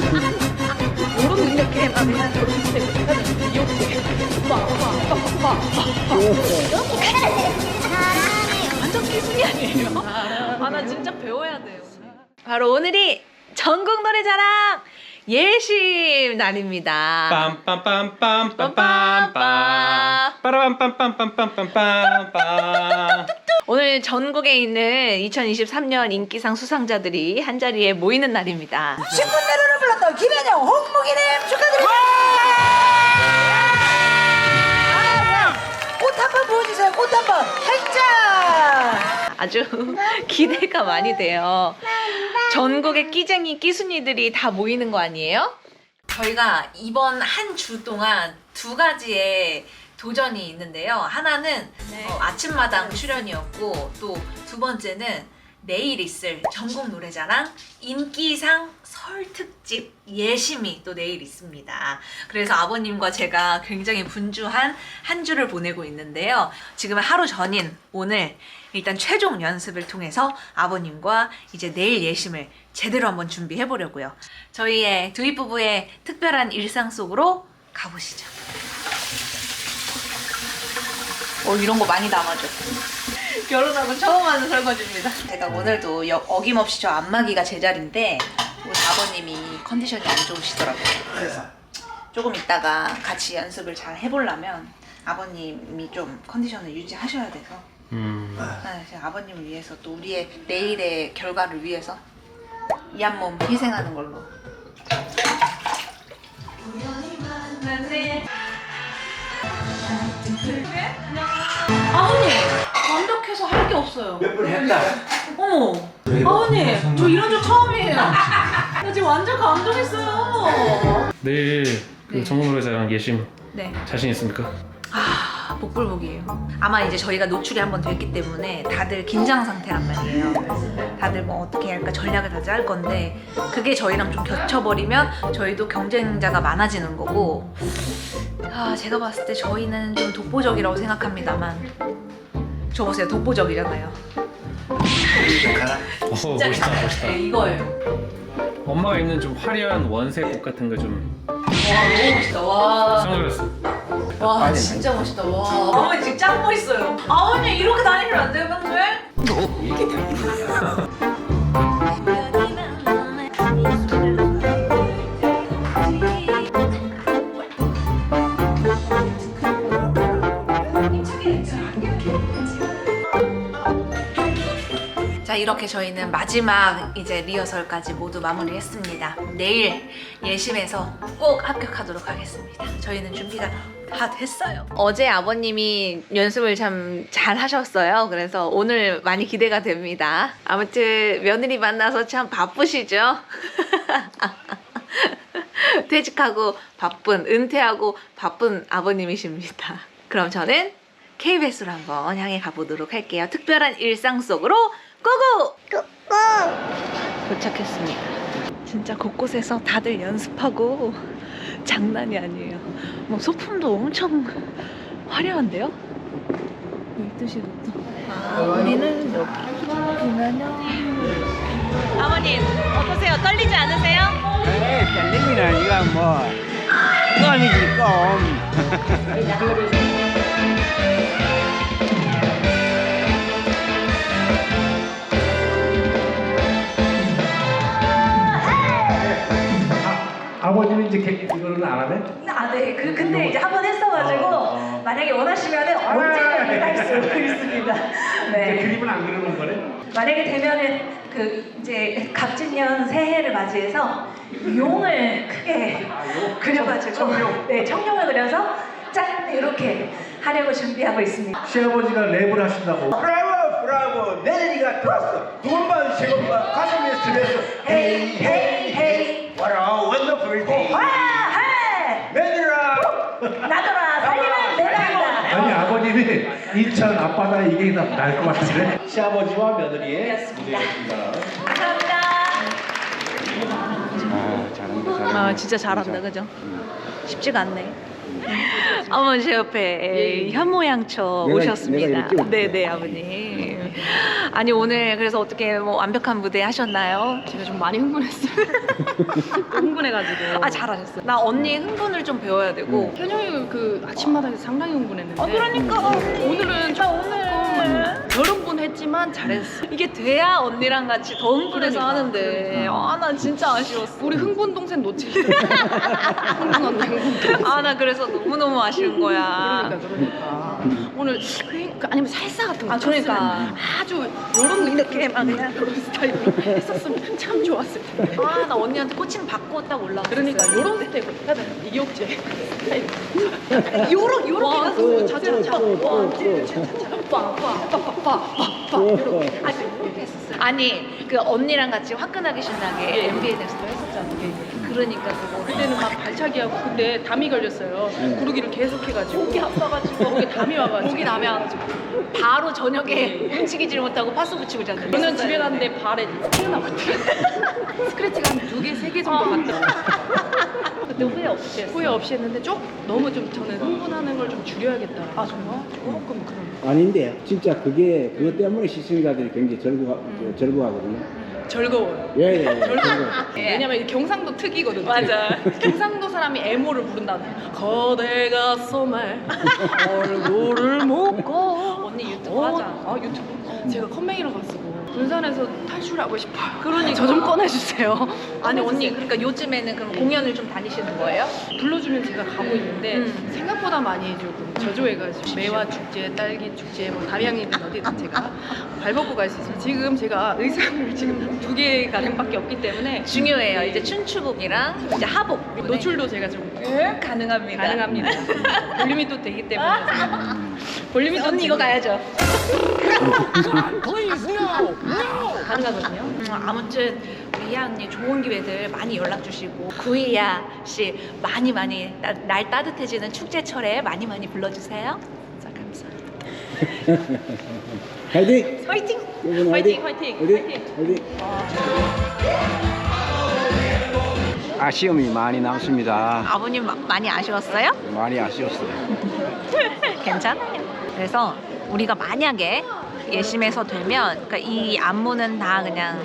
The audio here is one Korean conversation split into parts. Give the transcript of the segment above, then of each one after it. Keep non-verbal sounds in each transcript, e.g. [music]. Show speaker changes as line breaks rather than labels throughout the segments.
모르는 이렇게 하면 이렇게 완전 기술이 아니에요? 아 나 진짜 배워야 돼요. 바로 오늘이 전국 노래자랑 예심 날입니다.
빰빰빰빰빰빰빰 빠라빰빰빰빰빰빰빰빰
오늘 전국에 있는 2023년 인기상 수상자들이 한 자리에 모이는 날입니다.
신군대로를 불렀던 김현영, 홍무기님 축하드립니다. 아, 꽃한 번 보여주세요. 꽃 한 번. 살짝.
아주 [laughs] 기대가 많이 돼요. 전국의 끼쟁이 끼순이들이 다 모이는 거 아니에요? 저희가 이번 한 주 동안 두 가지의 도전이 있는데요. 하나는 어, 아침마당 출연이었고 또 두 번째는 내일 있을 전국 노래자랑 인기상 설 특집 예심이 또 내일 있습니다. 그래서 아버님과 제가 굉장히 분주한 한 주를 보내고 있는데요. 지금 하루 전인 오늘 일단 최종 연습을 통해서 아버님과 이제 내일 예심을 제대로 한번 준비해 보려고요. 저희의 두이 부부의 특별한 일상 속으로 가보시죠. 어 이런 거 많이 담아줘. 결혼하고 처음 하는 설거지입니다. 제가 오늘도 여- 어김없이 저 안마기가 제자리인데 오늘 아버님이 컨디션이 안 좋으시더라고요. 그래서 조금 있다가 같이 연습을 잘 해보려면 아버님이 좀 컨디션을 유지하셔야 돼서
음,
네, 제가 아버님을 위해서 또 우리의 내일의 결과를 위해서 이 한 몸 희생하는 걸로. 아버님 완벽해서 할 게 없어요.
몇번 했다.
어머, 아버님 저 이런 적 처음이에요. 나 지금 완전 감동했어요.
내일 그
네.
전국 노래 자랑 예심
네.
자신 있습니까?
아, 복불복이에요. 아마 이제 저희가 노출이 한 번 됐기 때문에 다들 긴장 상태란 말이에요. 다들 뭐 어떻게 할까 전략을 다 짤 건데 그게 저희랑 좀 겹쳐버리면 저희도 경쟁자가 많아지는 거고 아, 제가 봤을 때 저희는 좀 독보적이라고 생각합니다만. 저 보세요, 독보적이잖아요. [laughs]
어, 멋있다 멋있다.
네, 이거예요.
엄마가 입는 좀 화려한 원색 옷 같은 거좀.
와, 너무 멋있다. 와.
선글라스.
와 진짜 멋있다. 와. 아버님 지금 짱 멋있어요. 아버님 이렇게 다니면 안 돼요 평소에? 이렇게 자 이렇게 저희는 마지막 이제 리허설까지 모두 마무리했습니다. 내일 예심에서 꼭 합격하도록 하겠습니다. 저희는 준비가 다 됐어요. 어제 아버님이 연습을 참 잘 하셨어요. 그래서 오늘 많이 기대가 됩니다. 아무튼 며느리 만나서 참 바쁘시죠? [laughs] 퇴직하고 바쁜, 은퇴하고 바쁜 아버님이십니다. 그럼 저는 KBS로 한번 향해 가보도록 할게요. 특별한 일상 속으로 고고! 도착했습니다. 진짜 곳곳에서 다들 연습하고 장난이 아니에요. 뭐 소품도 엄청 화려한데요? 12시도 또. 아, 우리는 여기. 김한영. 아버님, 어떠세요? 떨리지 않으세요?
에이, 떨림이나 이거 뭐. 껌이지, 껌. [laughs]
이 이제 개- 이거는 안 하네?
아, 네. 그, 근데 이제 한 번 했어가지고
어, 어.
만약에 원하시면 언제든 할 수 있습니다. [laughs]
이제
네.
그림은 안 그려놓은 거네?
만약에 되면은 그 이제 갑진년 새해를 맞이해서 용을 크게 그려가지고
청룡.
네 청룡을 그려서 짠 이렇게 하려고 준비하고 있습니다.
시아버지가 랩을 하신다고
브라보, 브라보. 며느리가 들었어. 두 번만, 세 번만 가슴에 스면서 헤이, 헤이, 헤이. What a wonderful day.
와 해!
며느라.
나더라 살림은 내가 한다.
아니 아버님이 인천 앞바다에 이게 날것 같은데 시아버지와 며느리의. 무대였습니다
감사합니다.
아, 잘한다, 잘한다.
아 진짜 잘한다 그죠? 쉽지가 않네. 제 옆에 현모양처
내가-
오셨습니다.
내가 이렇게 올게.
네네 아버님. 아니 오늘 그래서 어떻게 뭐 완벽한 무대 하셨나요?
제가 좀 많이 흥분했어요. [laughs] 흥분해가지고.
아 잘하셨어요. 나 언니 흥분을 좀 배워야 되고.
현영이 그 아침마당에서 상당히 흥분했는데.
아 그러니까
오늘은 좀
오늘
덜 흥분했지만 잘했어.
이게 돼야 언니랑 같이 더 흥분해서
그러니까.
하는데 아 나 진짜 아쉬웠어.
우리 흥분 동생 놓치기. [laughs] 흥분 언니 흥분 동생.
아 나 그래서 너무 너무 아쉬운 거야.
그러니까 그러니까 오늘 그, 그 아니면 살사 같은 거
아, 그러니까.
아주 요런 거 이렇게 막 그냥 그런 스타일로 했었으면 참 좋았을 텐데
아 나 언니한테 코칭 받고 딱 올라.
그러니까 요런 스타일 해야 되나 이옥재
요런 요렇게
와
가서
그 차차차 와 빠빠빠빠빠빠 이렇게
아니 이렇게 했었어요. 아니 그 언니랑 같이 화끈하게 신나게 NBA 넥스트 했었잖아요. 그러니까 그거.
그때는 막 발차기 하고 근데 담이 걸렸어요. 구르기를 계속 해가지고.
목이 아파가지고.
목에 담이 와가지고.
목이 남에 와가지고. 바로 저녁에 움직이지를 못하고 파스 붙이고 잤는데.
저는 집에 갔는데 발에 튀어나왔더라고요. [laughs] 스크래치가 개, 세 개 정도 갔더라고요 [laughs]
그때 후회 없이 했어요.
후회 없이 했는데 좀 너무 좀 저는 흥분하는 걸 좀 줄여야겠다.
아 정말?
조금 그런
아닌데 진짜 그게 그것 때문에 시청자들이 굉장히 절구 절구하거든요.
즐거워요.
예, 예, 예. [laughs]
즐거워.
예.
왜냐면 이게 경상도 특이거든요.
맞아. [laughs]
경상도 사람이 애모를 부른다는. 거대가 소말 얼굴을 먹고.
언니 유튜브
어,
하자.
아 유튜브. 제가 컴맹이라고 쓰고 군산에서 탈출하고 싶어요.
그러니까.
저 좀 꺼내주세요.
아니 언니. 그러니까 요즘에는 그럼 공연을 좀 다니시는 거예요?
불러주면 제가 가고 있는데
음.
생각보다 많이 조금 저조해가지고 매화 축제, 딸기 축제, 뭐 담양이든 어디든 제가 발벗고 갈 수 있어요. 지금 제가 의상을 [laughs] 지금 두 개 가능밖에 없기 때문에
중요해요. 이제 춘추복이랑 이제 하복
노출도 제가 좀
네, 가능합니다.
가능합니다. [laughs] 볼륨이 또 되기 때문에 [laughs] 볼륨이 또
언니 이거 가야죠.
가능하거든요.
음, 아무튼 우리 희아 언니 좋은 기회들 많이 연락 주시고 구이야 씨 많이 많이 나- 날 따뜻해지는 축제철에 많이 많이 불러주세요. 자 감사합니다. [laughs]
화이팅!
화이팅!
여러분
화이팅, 화이팅,
화이팅! 화이팅! 아쉬움이 많이 남습니다.
아버님 마- 많이 아쉬웠어요?
많이 아쉬웠어요. [laughs]
괜찮아요. 그래서 우리가 만약에 예심에서 되면 그러니까 이 안무는 다 그냥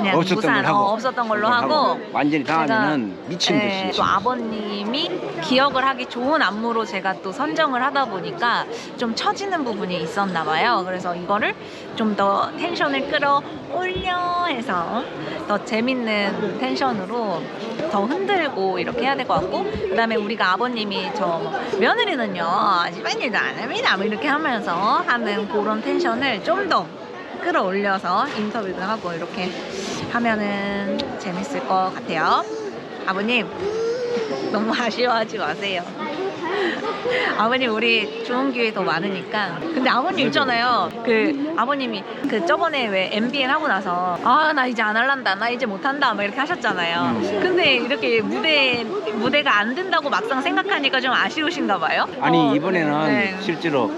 그냥
없었던
무산
걸 하고.
어, 없었던 걸로
하고. 완전히 당하면은
제가,
미친
예,
듯이.
또 아버님이 기억을 하기 좋은 안무로 제가 또 선정을 하다 보니까 좀 처지는 부분이 있었나 봐요. 그래서 이거를 좀 더 텐션을 끌어올려 해서 더 재밌는 텐션으로 더 흔들고 이렇게 해야 될 것 같고 그다음에 우리가 아버님이 저뭐 며느리는요 집안일도 안 합니다 뭐 이렇게 하면서 하는 그런 텐션을 좀 더 끌어올려서 인터뷰도 하고 이렇게 하면은 재밌을 것 같아요. 아버님 [laughs] 너무 아쉬워하지 마세요. [laughs] 아버님 우리 좋은 기회 더 많으니까. 근데 아버님 있잖아요. 그 아버님이 그 저번에 왜 MBN 하고 나서 아 나 이제 안 할란다 나 이제 못한다. 막 이렇게 하셨잖아요. 근데 이렇게 무대 무대가 안 된다고 막상 생각하니까 좀 아쉬우신가 봐요?
아니
어,
이번에는
네.
실제로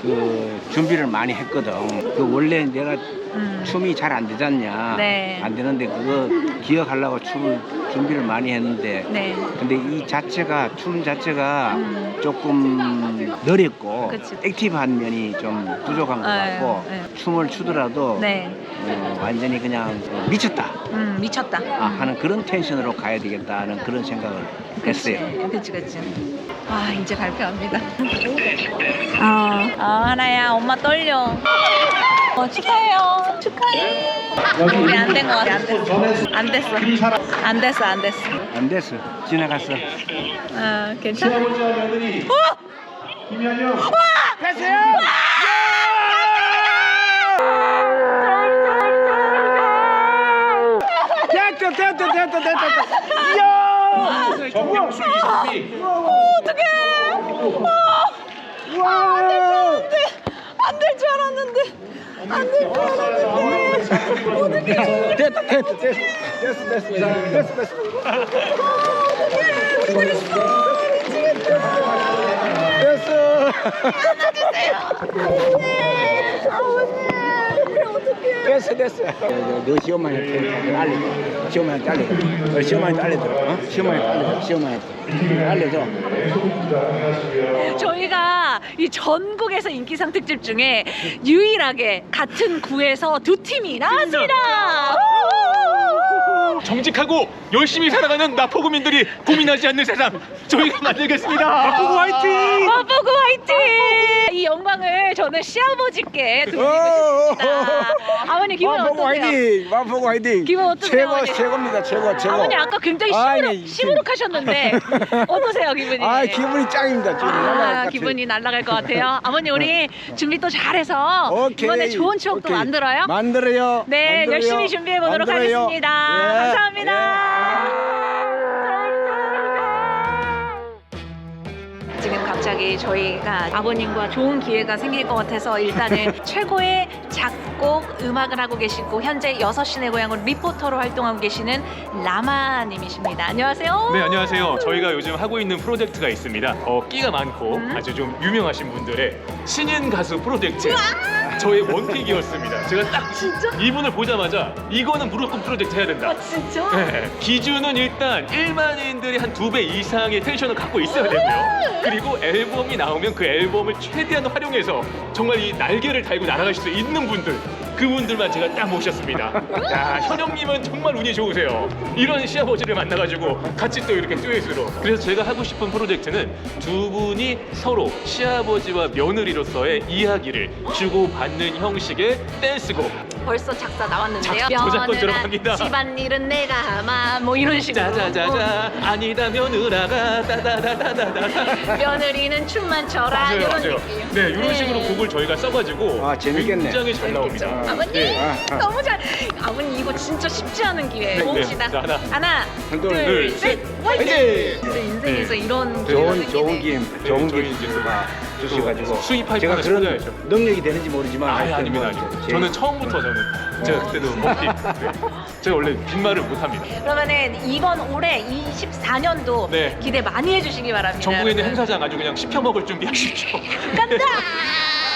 그 준비를 많이 했거든. 그 원래 내가
음.
춤이 잘 안 되잖냐.
네.
안 되는데 그거 기억하려고 춤을 준비를 많이 했는데
네
근데 이 자체가 춤 자체가
음.
조금 느렸고
그치.
액티브한 면이 좀 부족한 것
네,
같고
네.
춤을 추더라도
네.
어, 완전히 그냥 어, 미쳤다
음, 미쳤다
아, 하는 그런 텐션으로 가야 되겠다는 그런 생각을 했어요.
그치 그치 아 이제 발표합니다. 아, 아 하나야 엄마 떨려. 어, 축하해요. 축하해. 우리 안 된 거 같아. 안 됐어 안 됐어. 안 됐어 안 됐어.
안 됐어. 지나갔어.
아 괜찮아.
시아버지와 며느리 김현영.
됐다 됐다 됐다 됐다. 야!
정명수 이 사비
와!
안될 줄 알았는데 안 될 줄 알았는데
됐다 됐다 됐어 됐어 됐어 됐어 됐어 됐어
아버 지 우리
됐어 됐어. 너 시어머니한테 알려줘. 시어머니한테 알려줘. 어, 시어머니한테 알려줘. 어? 시어머니한테 알려줘. 시어머니한테 알려줘.
저희가 이 전국에서 인기상 특집 중에 유일하게 같은 구에서 두 팀이 나왔습니다.
정직하고 열심히 살아가는 마포구민들이 고민하지 않는 세상 저희가 만들겠습니다. 마포구 화이팅!
마포구 화이팅! 이 영광을 저는 시아버지께 드리고 싶습니다. 아버님 기분
마포구
어떠세요?
화이팅! 마포구 화이팅!
기분 어떠세요,
최고
아버님?
최고입니다. 최고 최고.
아버님 아까 굉장히
아이,
시무룩,
네,
시무룩 하셨는데 [laughs] 어떠세요 기분이?
아 기분이 짱입니다. 지금 아.
기분이 날아갈 것 같아요. 아버님 우리 준비 또 잘해서
오케이.
이번에 좋은 추억도
오케이.
만들어요.
만들어요.
네,
만들어요.
열심히 준비해 보도록
만들어요.
하겠습니다.
예.
감사합니다. 지금 갑자기 저희가 아버님과 좋은 기회가 생길 것 같아서 일단은 [laughs] 최고의 작곡 음악을 하고 계시고 현재 6시내 고향으로 리포터로 활동하고 계시는 라마님이십니다. 안녕하세요.
네 안녕하세요. 저희가 요즘 하고 있는 프로젝트가 있습니다. 어, 끼가 많고
음?
아주 좀 유명하신 분들의 신인 가수 프로젝트. 저의 원픽이었습니다. 제가 딱 이분을 보자마자 이거는 무조건 프로젝트 해야 된다.
아, 진짜?
네, 기준은 일단 일반인들이 한 두 배 이상의 텐션을 갖고 있어야 되고요. 그리고 앨범이 나오면 그 앨범을 최대한 활용해서 정말 이 날개를 달고 날아갈 수 있는 분들. 그분들만 제가 딱 모셨습니다. 야, 현영님은 정말 운이 좋으세요. 이런 시아버지를 만나가지고 같이 또 이렇게 듀엣으로. 그래서 제가 하고 싶은 프로젝트는 두 분이 서로 시아버지와 며느리로서의 이야기를 주고받는 형식의 댄스곡.
벌써 작사 나왔는데요.
작- 저작권
며느라
들어갑니다.
집안일은 내가 하마 뭐 이런 식으로.
짜자자자 아니다 며느라가 따다다다다다
며느리는 춤만 춰라
맞아요
이런
맞아요
느낌.
네 이런 식으로 곡을 저희가 써가지고
아, 재밌겠네.
굉장히 잘 나옵니다
아버님
네.
아, 아.
너무 잘. 아버님 이거 진짜 쉽지 않은 기회.
네,
봅시다.
네. 자, 하나.
하나,
둘,
둘,
둘,
셋.
셋.
화이팅!
화이팅!
진짜 인생에서
네.
이런 기회가
좋은
생기네.
좋은 기회, 좋은
저희
기회
이제 또
주셔가지고
수입
제가 그런
찾아야죠.
능력이 되는지 모르지만
아니
하여튼
아닙니다
뭐
아닙니다
제-
저는 처음부터 저는 제가 그때도 먹기 네. 제가 원래 빈말을 못합니다
그러면은 이번 올해 24년도
네.
기대 많이 해주시기 바랍니다.
전국에 있는
여러분.
행사장 아주 그냥 씹혀 먹을 준비하십시오
간다! [laughs]